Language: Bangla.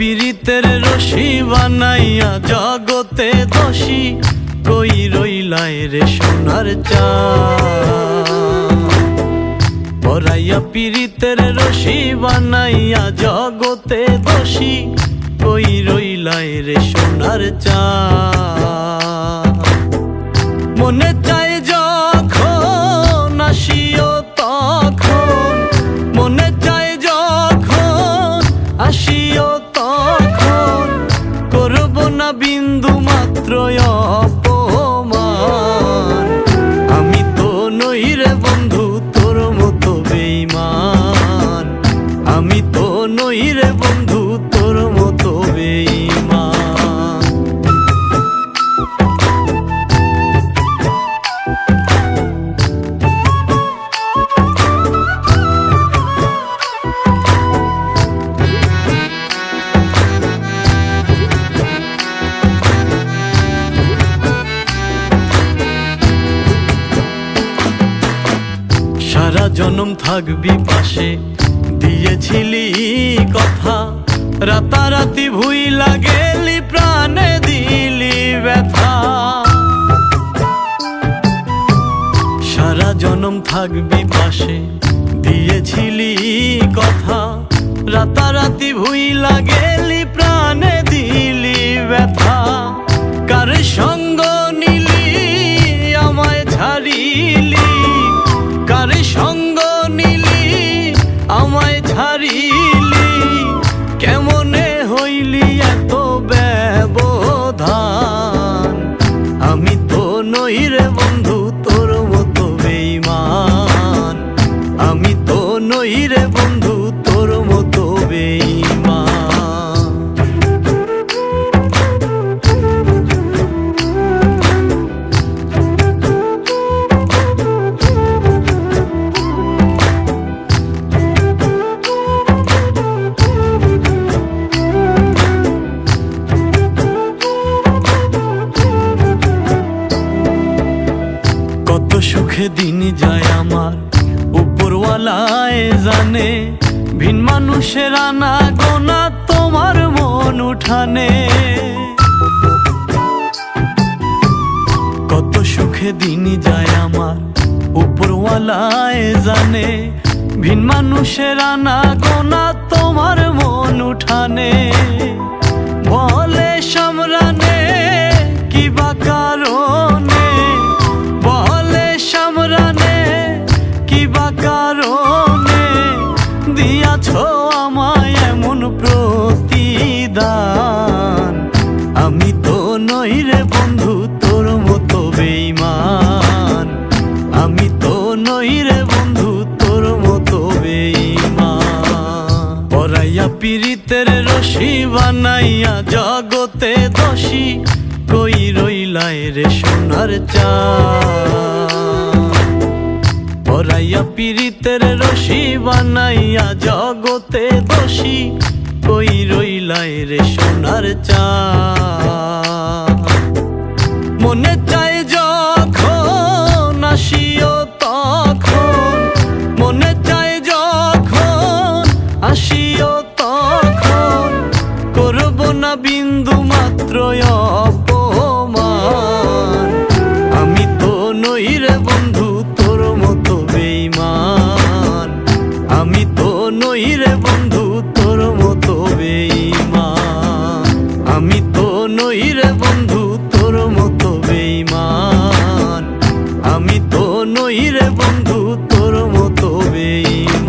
পীড়িতের রশি বানাইয়া জগতে দোষী কই রইলাই রে সোনার চা। পরাইয়া রশি বানাইয়া জগতে দোষী কই রইলাই রে সোনার চা। বন্ধু তোর মতো বেইমান সারা জনম থাকবি পাশে দিয়েছিলি কথা। রাতারাতি ভুই লাগেলি প্রাণে দিলি ব্যথা। সারা জনম থাকবি পাশে, দিয়েছিলি কথা। রাতারাতি ভুই লাগেলি জানে ভিন মানুষের আনা গোনা তোমার মন উঠানে। কত সুখে দিন যায় আমার, উপরওয়ালায় জানে। ভিন মানুষের আনা গোনা তোমার মন উঠানে। পীড়িতের রশি বানাইয়া জগতে দোষী। কই রইলাই রে সোনার চা? পরাইয়া পীড়িতের রশি বানাইয়া জগতে দোষী। কই রইলাই রে সোনার চা? মনে চায় যখন আসিও তখন। মনে চায় যখন আসিও তোর মতো বেইমান